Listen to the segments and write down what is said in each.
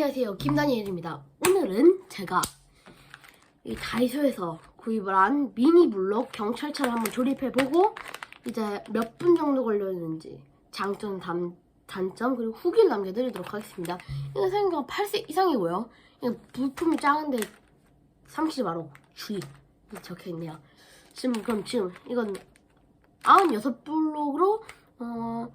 안녕하세요. 김다니엘입니다. 오늘은 제가 이 다이소에서 구입을 한 미니 블록 경찰차를 한번 조립해보고 이제 몇 분 정도 걸렸는지 장점, 단, 단점 그리고 후기를 남겨드리도록 하겠습니다. 이거 생각보다 8세 이상이고요. 이거 부품이 작은데 삼키지 마로 주의 이렇게 적혀있네요. 지금 그럼 지금 이건 96블록으로 어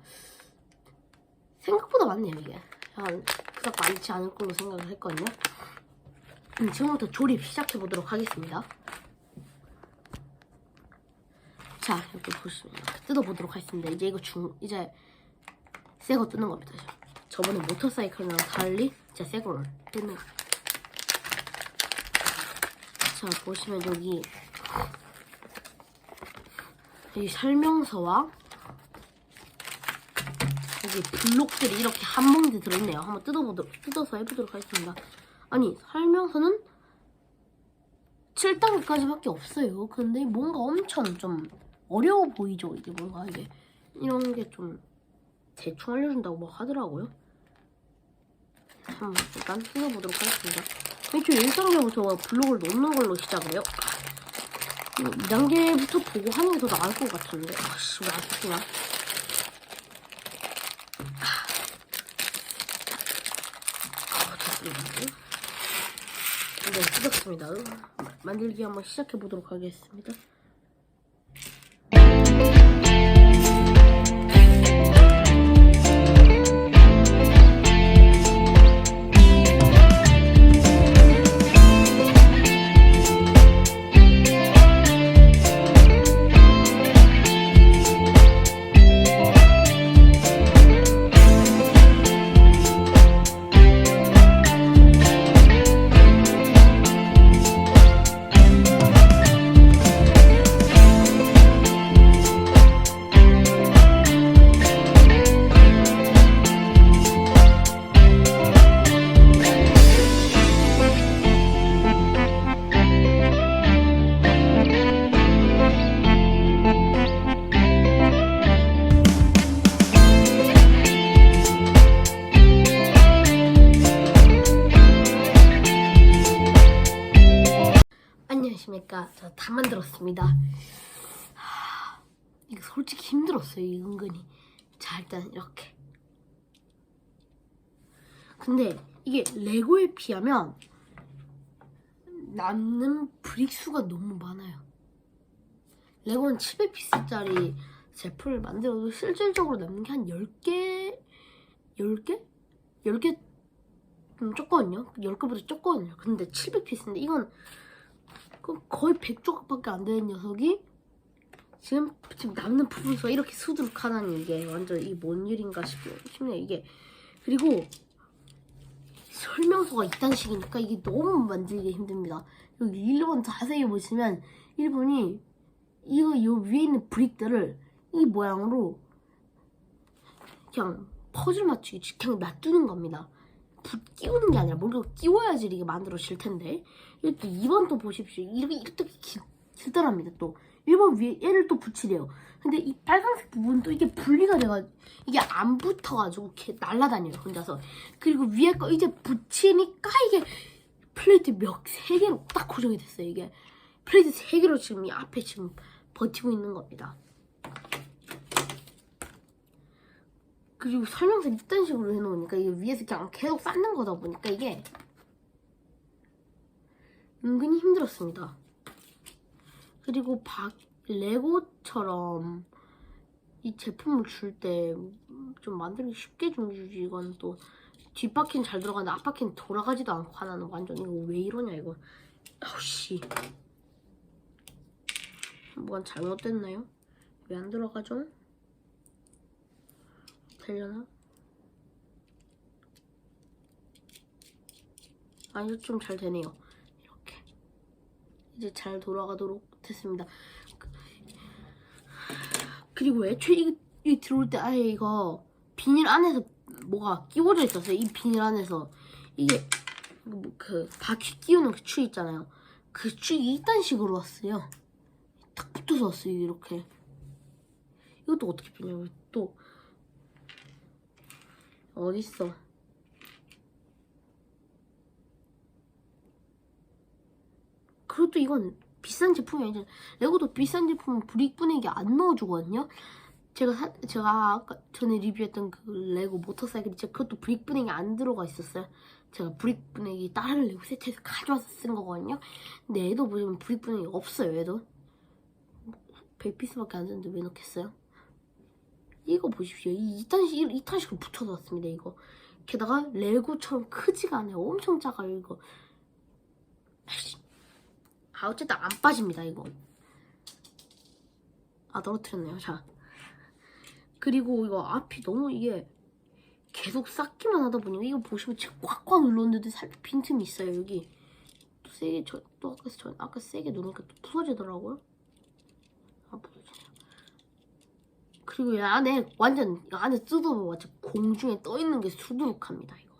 생각보다 많네요 이게. 한 그닥 많지 않을 걸로 생각을 했거든요. 음, 지금부터 조립 시작해 보도록 하겠습니다. 자, 이렇게 보시면 뜯어보도록 하겠습니다. 이제 이거 중 이제 새 거 뜯는 겁니다. 저번에 모터사이클이랑 달리 이제 새 거를 뜯는 거. 자, 보시면 여기 이 설명서와 여기 블록들이 이렇게 한 뭉디 들어있네요. 한번 뜯어보도록, 뜯어서 해보도록 하겠습니다. 아니, 설명서는 7단계까지밖에 없어요. 근데 뭔가 엄청 좀 어려워 보이죠? 이게 뭔가 이게. 이런 게 좀 대충 알려준다고 막 하더라고요. 한번 일단 뜯어보도록 하겠습니다. 애초에 1단계부터 블록을 놓는 걸로 시작을 해요. 2단계부터 보고 하는 게 더 나을 것 같은데. 아씨, 왜 아쉽구 뜯었습니다. 만들기 한번 시작해 보도록 하겠습니다. 안녕하십니까. 저 다 만들었습니다. 하, 이거 솔직히 힘들었어요, 이 은근히. 자, 일단 이렇게. 근데 이게 레고에 비하면 남는 브릭 수가 너무 많아요. 레고는 700피스짜리 제품을 만들어도 실질적으로 남는 게 한 10개? 10개? 10개 좀 적거든요. 10개보다 적거든요. 근데 700피스인데 이건 그 거의 100조각밖에 안 되는 녀석이 지금 지금 남는 부분수가 이렇게 수두룩하다니 이게 완전 이게 뭔 일인가 싶네요. 이게 그리고 설명서가 이딴 식이니까 이게 너무 만들기 힘듭니다. 여기 1번 자세히 보시면 1번이 이거 요 위에 있는 브릭들을 이 모양으로 그냥 퍼즐 맞추기 그냥 놔두는 겁니다. 붓 끼우는 게 아니라 뭔가 끼워야지 이게 만들어질 텐데 이것도 2번 또 보십시오. 이렇게 이것도 길, 길더랍니다 또. 1번 위에 얘를 또 붙이래요. 근데 이 빨간색 부분도 이게 분리가 돼가 이게 안 붙어가지고 이렇게 날아다녀요 혼자서. 그리고 위에 거 이제 붙이니까 이게 플레이트 몇 세 개로 딱 고정이 됐어요 이게. 플레이트 세 개로 지금 이 앞에 지금 버티고 있는 겁니다. 그리고 설명서 이딴 식으로 해놓으니까 이게 위에서 그냥 계속 쌓는 거다 보니까 이게 은근히 힘들었습니다. 그리고 박 레고처럼 이 제품을 줄 때 좀 만들기 쉽게 좀 주지 이건 또 뒷바퀴는 잘 들어가는데 앞바퀴는 돌아가지도 않고 하나는 완전 이거 왜 이러냐 이거 아우씨 뭐가 잘못됐나요? 왜 안 들어가죠? 되려나? 아니요, 좀잘 되네요. 이제 잘 돌아가도록 됐습니다. 그- 그리고 애초에 이, 이 들어올 때 아예 이거 비닐 안에서 뭐가 끼워져 있었어요. 이 비닐 안에서. 이게 뭐그 바퀴 끼우는 그 추 있잖아요. 그 추이 이딴 식으로 왔어요. 딱 붙어서 왔어요, 이렇게. 이것도 어떻게 빼냐면 또 어딨어? 이것도 이건 비싼 제품이 아니잖아요. 레고도 비싼 제품은 분해기 안 넣어주거든요. 제가 사, 제가 아까 전에 리뷰했던 그 레고 모터사이클 제가 그것도 브릭 분해기 안 들어가 있었어요. 제가 브릭 분해기 다른 레고 세트에서 가져와서 쓴 거거든요. 근데 얘도 보시면 브릭 분해기 없어요. 얘도 100피스밖에 안 되는데 왜 넣겠어요? 이거 보십시오. 이 2탄식, 2탄식으로 붙여놨습니다, 이거. 게다가 레고처럼 크지가 않아요. 엄청 작아요, 이거. 아이씨. 아, 어쨌든 안 빠집니다, 이거. 아, 떨어뜨렸네요. 자. 그리고 이거 앞이 너무 이게 계속 쌓기만 하다 보니까 이거 보시면 지금 꽉꽉 눌렀는데 살짝 빈틈이 있어요, 여기. 또 세게, 저, 또 아까, 저, 아까 세게 누르니까 또 부서지더라고요. 아, 부서지네요. 그리고 이 안에 완전 이 안에 뜯어보면 완전 공중에 떠 있는 게 수두룩합니다 이거.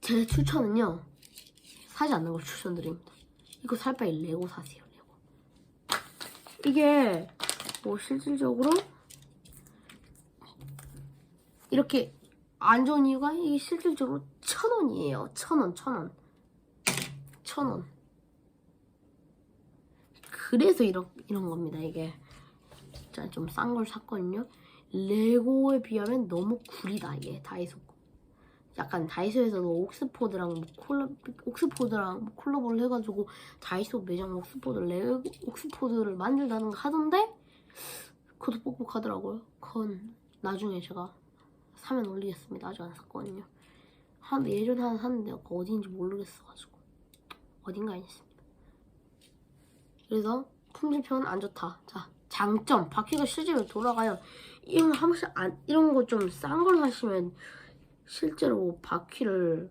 제 추천은요 사지 않는 걸 추천드립니다. 이거 살 바에 레고 사세요 레고. 이게 뭐 실질적으로 이렇게 안 좋은 이유가 이게 실질적으로 천 원이에요. 천 원, 천 원, 천 원. 그래서 이런 이런 겁니다 이게 진짜 좀싼 걸 샀거든요 레고에 비하면 너무 구리다 이게 다이소 거. 약간 다이소에서도 옥스포드랑 뭐 콜라 옥스포드랑 뭐 콜라보를 해가지고 다이소 매장 옥스포드 레고 옥스포드를 만들다는 거 하던데 그것도 뻑뻑하더라고요 그건 나중에 제가 사면 올리겠습니다 아직 안 샀거든요 한 예전에 하나 샀는데 어디인지 모르겠어가지고 어딘가에 있습니다 그래서 품질표는 안 좋다. 자, 장점. 바퀴가 실제로 돌아가요. 이런 한 번씩 안, 이런 거 좀 싼 걸 사시면 실제로 바퀴를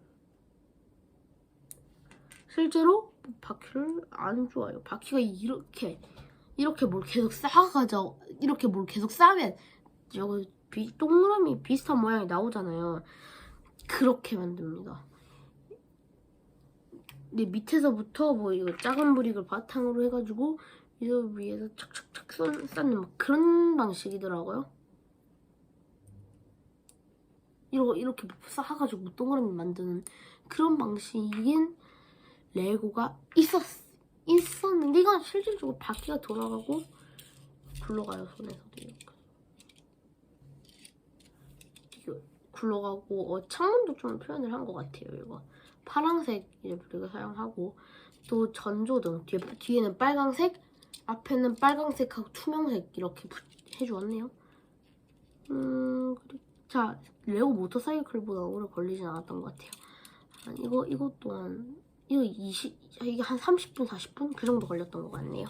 실제로 바퀴를 안 좋아요. 바퀴가 이렇게 이렇게 뭘 계속 쌓아가죠. 이렇게 뭘 계속 쌓으면 여기 비, 동그라미 비슷한 모양이 나오잖아요. 그렇게 만듭니다. 근데 밑에서부터 뭐 이거 작은 브릭을 바탕으로 해가지고 이 위에서 착착착 쌓- 쌓는 막 그런 방식이더라고요. 이러 이렇게 쌓아가지고 동그라미 만드는 그런 방식인 레고가 있었 있었는데 이건 실질적으로 바퀴가 돌아가고 굴러가요 손에서도 이렇게. 굴러가고 어, 창문도 좀 표현을 한 것 같아요 이거. 파란색 브릭을 사용하고 또 전조등 뒤에, 뒤에는 빨강색 앞에는 빨강색하고 투명색 이렇게 부- 해주었네요 음 그리고 자 레고 모터사이클보다 오래 걸리진 않았던 것 같아요. 아, 이거 이것 또한 이거 20 이게 한 30분 40분? 그 정도 걸렸던 것 같네요.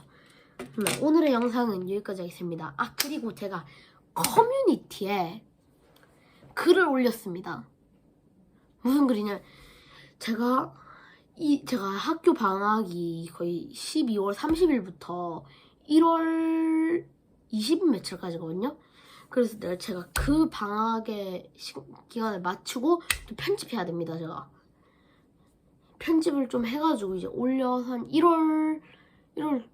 그러면 오늘의 영상은 여기까지 하겠습니다. 아 그리고 제가 커뮤니티에 글을 올렸습니다. 무슨 글이냐? 제가 이 제가 학교 방학이 거의 12월 30일부터 1월 20일 며칠까지거든요. 그래서 내가 제가 그 방학의 시, 기간을 맞추고 또 편집해야 됩니다. 제가 편집을 좀 해가지고 이제 올려서 한 1월 1월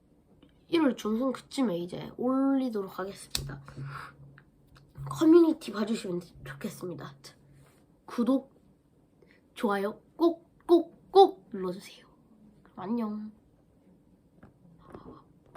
1월 중순 그쯤에 이제 올리도록 하겠습니다. 커뮤니티 봐주시면 좋겠습니다. 구독 좋아요 꼭 꼭 꼭 눌러주세요. 안녕.